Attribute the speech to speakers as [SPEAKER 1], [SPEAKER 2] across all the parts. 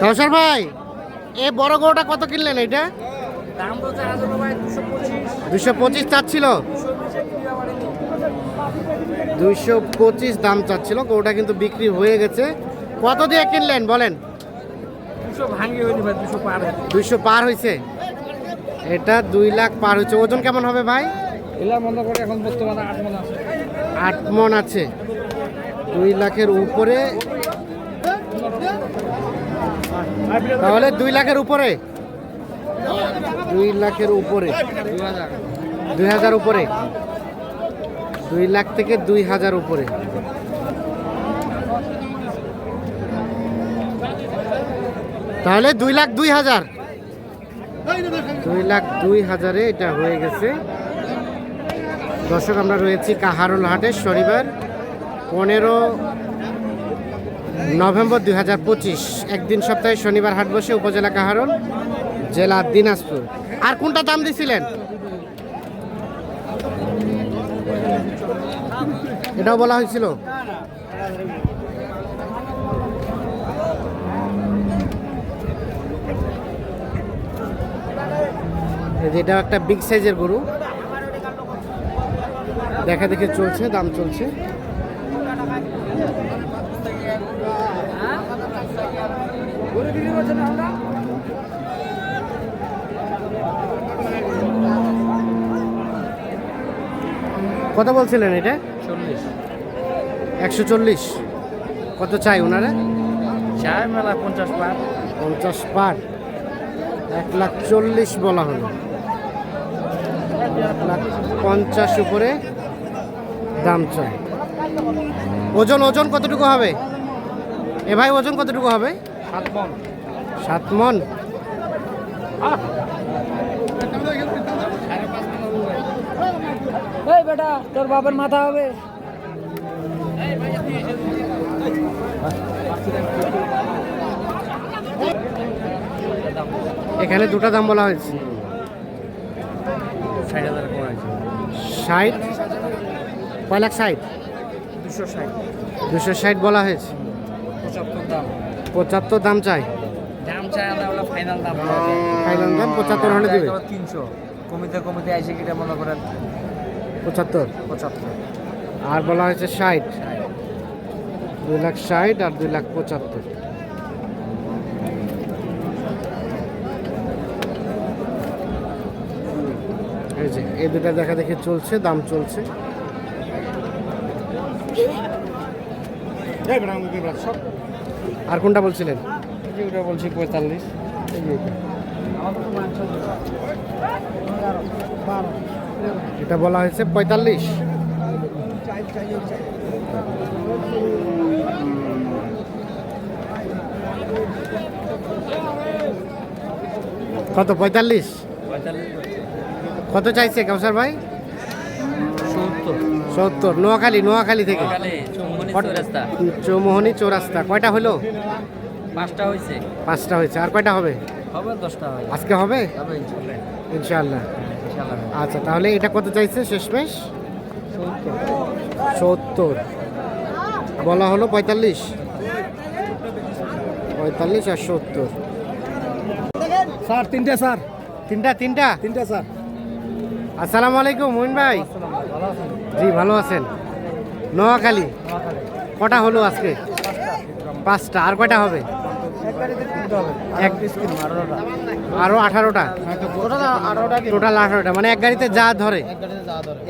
[SPEAKER 1] কাউসার ভাই এ বড় গরুটা কত কিনলেন এটা
[SPEAKER 2] দুশো পঁচিশ।
[SPEAKER 1] চাচ্ছিল? দুশো পঁচিশ দাম চাচ্ছিল গরুটা কিন্তু বিক্রি হয়ে গেছে। কত দিয়ে কিনলেন বলেন?
[SPEAKER 2] দুশো পার
[SPEAKER 1] হয়েছে। এটা দুই লাখ পার হয়েছে। ওজন কেমন হবে ভাই?
[SPEAKER 2] আট মন আছে।
[SPEAKER 1] দুই লাখের উপরে তাহলে দুই লাখের উপরে। দুই লাখের উপরে।
[SPEAKER 2] দুই হাজার
[SPEAKER 1] উপরে। দুই লাখ থেকে দুই হাজার উপরে। তাহলে দুই লাখ দুই হাজার। দুই লাখ দুই হাজারে এটা হয়ে গেছে। দর্শক, আমরা রয়েছি কাহারুল হাটে শনিবার। পনেরো নভেম্বর দুই হাজার পঁচিশ, একদিন সপ্তাহে শনিবার হাট বসে উপজেলা কাহারুল, জেলা দিনাজপুর। আর কোনটা দাম দিছিলেন? এটাও বলা হয়েছিল। এটাও একটা বিগ সাইজের গরু। দেখা দেখে চলছে, দাম চলছে। কত বলছিলেন এটা?
[SPEAKER 2] চল্লিশ।
[SPEAKER 1] একশো চল্লিশ। কত চাই ওনারা?
[SPEAKER 2] চার মেলা পঞ্চাশ পার।
[SPEAKER 1] পঞ্চাশ পার। এক লাখ চল্লিশ বলা হলো। এক লাখ পঞ্চাশ উপরে দাম চাই। ওজন ওজন কতটুকু হবে? এ ভাই ওজন কতটুকু হবে?
[SPEAKER 2] সাত মন
[SPEAKER 1] সাত মন
[SPEAKER 2] এই বেটা তোর বাবার মাথা হবে।
[SPEAKER 1] এখানে দুটো দাম বলা হয়েছে।
[SPEAKER 2] ষাট?
[SPEAKER 1] কয় লাখ ষাট?
[SPEAKER 2] দুশো ষাট।
[SPEAKER 1] দুশো ষাট বলা হয়েছে।
[SPEAKER 2] পঁচাত্তর দাম।
[SPEAKER 1] পঁচাত্তর দাম চাই।
[SPEAKER 2] দাম চাই আমরা ফাইনাল দাম।
[SPEAKER 1] ফাইনাল দাম পঁচাত্তর হলে দেবে।
[SPEAKER 2] তিনশো। কমিতে কমিতে আইসে কিটা মনে করেন
[SPEAKER 1] পঁচাত্তর।
[SPEAKER 2] পঁচাত্তর।
[SPEAKER 1] আর বলা হয়েছে ষাট। দুই লাখ ষাট আর দুই লাখ পঁচাত্তর। এই যে এই দুটা দেখা দেখি চলছে দাম চলছে। আর কোনটা বলছিলেন?
[SPEAKER 2] ওটা বলছি পঁয়তাল্লিশ।
[SPEAKER 1] এটা। বলা হয়েছে পঁয়তাল্লিশ। কত? পঁয়তাল্লিশ? কত চাইছে কাউসার ভাই?
[SPEAKER 2] সত্তর
[SPEAKER 1] নোয়াখালী নোয়াখালী থেকে। চৌমোহনী চৌরাস্তা। কয়টা হলো?
[SPEAKER 2] পাঁচটা হয়েছে
[SPEAKER 1] পাঁচটা হয়েছে আর কয়টা হবে? আজকে হবে?
[SPEAKER 2] ইনশাল্লাহ
[SPEAKER 1] আচ্ছা তাহলে এটা কত চাইছে শেষমেশ?
[SPEAKER 2] সত্তর।
[SPEAKER 1] সত্তর। বলা হলো পঁয়তাল্লিশ? পঁয়তাল্লিশ আর সত্তর।
[SPEAKER 2] স্যার তিনটে স্যার।
[SPEAKER 1] তিনটা তিনটা?
[SPEAKER 2] তিনটে স্যার।
[SPEAKER 1] আসসালামু আলাইকুম মহিন ভাই। জি ভালো আছেন। নোয়াখালী কটা হলো আজকে? পাঁচটা। আর কয়টা হবে? আরও আঠারোটা। টোটাল আঠারোটা। মানে এক গাড়িতে যা ধরে।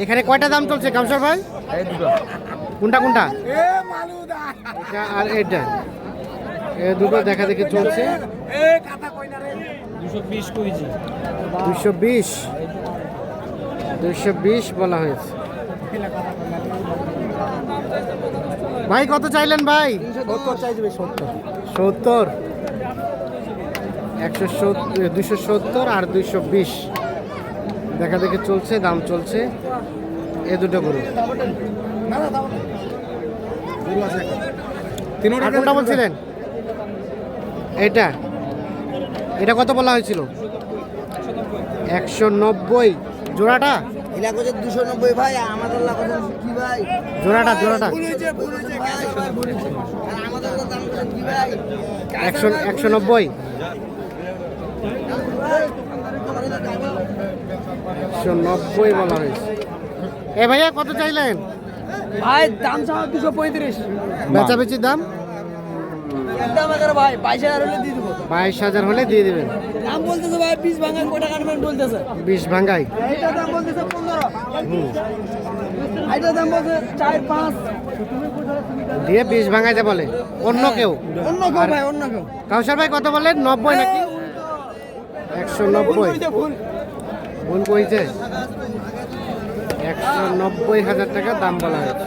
[SPEAKER 1] এখানে কয়টা দাম চলছে কামসার ভাই? কোনটা কোনটা? এটা আর এটা। এ দুটো দেখা দেখি চলছে।
[SPEAKER 2] দুশো বিশ।
[SPEAKER 1] দুশো বিশ বলা হয়েছে। ভাই কত চাইলেন ভাই?
[SPEAKER 2] সত্তর।
[SPEAKER 1] একশো সত্তর দুশো সত্তর আর দুইশো বিশ। দেখা দেখি চলছে দাম চলছে। এ দুটো গরু। কোনটা বলছিলেন? এটা। এটা কত বলা হয়েছিল? একশো নব্বই। জোড়াটা?
[SPEAKER 3] হচ্ছে দুশো নব্বই ভাই আমাদের কি ভাই?
[SPEAKER 1] জোড়াটা জোড়াটা।
[SPEAKER 3] আমাদের দাম করছেন কি ভাই?
[SPEAKER 1] একশো একশো নব্বই। একশো নব্বই বলা হয়েছে। এ ভাইয়া কত চাইলেন?
[SPEAKER 3] ভাই দাম চাও দুশো পঁয়ত্রিশ।
[SPEAKER 1] বেচাবেচির দাম?
[SPEAKER 3] দাম এগারো ভাই বাইশ হাজার হলে দিয়ে দেবো।
[SPEAKER 1] বাইশ হাজার হলে দিয়ে দিবেন।
[SPEAKER 3] দাম বলতেছে ভাই পিস ভাঙা কটা কাটবেন বলতেছে।
[SPEAKER 1] বিশ ভাঙ্গাই
[SPEAKER 3] এইটা দাম বলতেছে পনেরো। এইটা দাম বলছে চার পাঁচ।
[SPEAKER 1] দিয়ে বিশ ভাঙ্গাইতে বলে। অন্য কেউ।
[SPEAKER 3] অন্য কেউ ভাই অন্য কেউ।
[SPEAKER 1] কাউসার ভাই কত বললেন নব্বই নাকি? একশো নব্বই।
[SPEAKER 3] ভুল
[SPEAKER 1] কইছে। একশো নব্বই হাজার টাকা দাম বলা হয়েছে।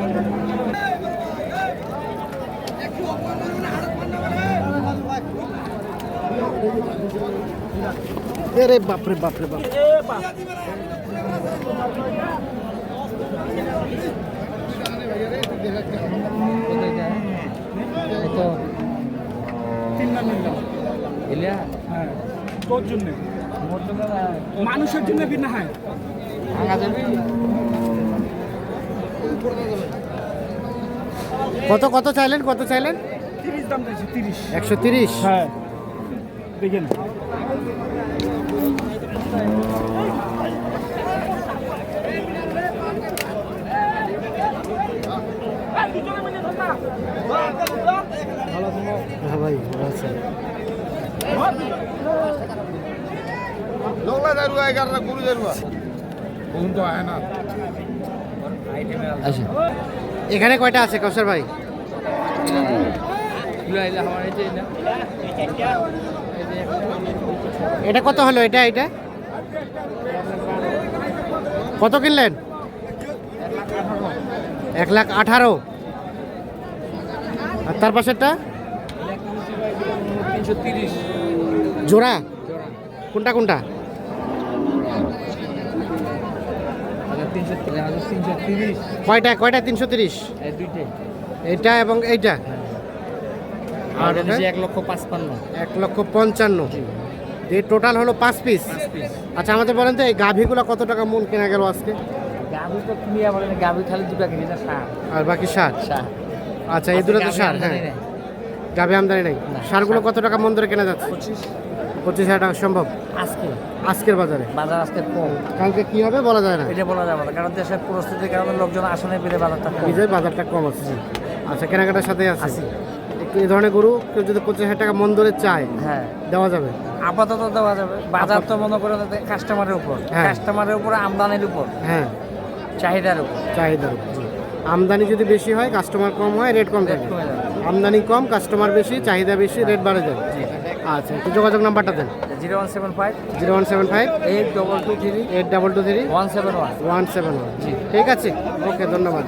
[SPEAKER 1] আরে বাপরে বাপরে বাপ
[SPEAKER 2] তোর জন্য মানুষের জন্য বিনা হয়।
[SPEAKER 1] কত কত চাইলেন? কত চাইলেন?
[SPEAKER 2] তিরিশ দাম দিয়েছি তিরিশ।
[SPEAKER 1] একশো তিরিশ?
[SPEAKER 2] হ্যাঁ। দেখেন।
[SPEAKER 1] হ্যাঁ ভাই ভালো আছে। এখানে কয়টা আছে কৌশল ভাই? এটা কত হলো এটা এটা? কত কিনলেন? এক লাখ আঠারো। আর তার পাশেরটা? জোড়া? কোনটা কোনটা? কয়টা কয়টা? তিনশো তিরিশ। এইটা এবং এইটা? আর?
[SPEAKER 3] এক লক্ষ পাঁচপান্ন।
[SPEAKER 1] এক লক্ষ পঞ্চান্ন। এই টোটাল হলো পাঁচ পিস আচ্ছা আমাদের বলেন তো এই গাভীগুলো কত টাকা মন কেনা গেল আজকে?
[SPEAKER 3] গাভি তো কিনি বলে গাভি খালি দুটা কিনি না সার।
[SPEAKER 1] আর বাকি সার? আচ্ছা এই দুটো তো সার হ্যাঁ। গাভী আমদানি নেই? সারগুলো কত টাকা মন ধরে কেনা যাচ্ছে?
[SPEAKER 3] পঁচিশ।
[SPEAKER 1] পঁচিশ হাজার টাকা সম্ভব?
[SPEAKER 3] আজকে।
[SPEAKER 1] আজকের বাজারে?
[SPEAKER 3] বাজার আজকে কম।
[SPEAKER 1] কালকে কি হবে বলা যায় না?
[SPEAKER 3] এটা বলা যাবে না কারণ দেশের পরিস্থিতির কারণে লোকজন আসনে পেরে বাজারটা কম।
[SPEAKER 1] বাজারটা কম আছে আচ্ছা কেনাকাটার সাথে আছে। এই ধরনের গরু কেউ যদি পঁচিশ হাজার টাকা মন ধরে চায়
[SPEAKER 3] হ্যাঁ।
[SPEAKER 1] দেওয়া যাবে?
[SPEAKER 3] আপাতত দেওয়া যাবে। বাজার তো মনে করেন কাস্টমারের উপর।
[SPEAKER 1] হ্যাঁ।
[SPEAKER 3] কাস্টমারের উপর আমদানির উপর।
[SPEAKER 1] হ্যাঁ।
[SPEAKER 3] চাহিদার উপর।
[SPEAKER 1] চাহিদার উপর। আমদানি যদি বেশি হয় কাস্টমার কম হয় রেট কম থাকে। আমদানি কম কাস্টমার বেশি চাহিদা বেশি রেট বাড়ে যায় আচ্ছা একটু যোগাযোগ নাম্বারটা দেন।
[SPEAKER 3] Zero one seven five
[SPEAKER 1] zero one seven five
[SPEAKER 3] eight double two three
[SPEAKER 1] eight double two three
[SPEAKER 3] one seven one
[SPEAKER 1] one seven one ঠিক আছে। ওকে ধন্যবাদ।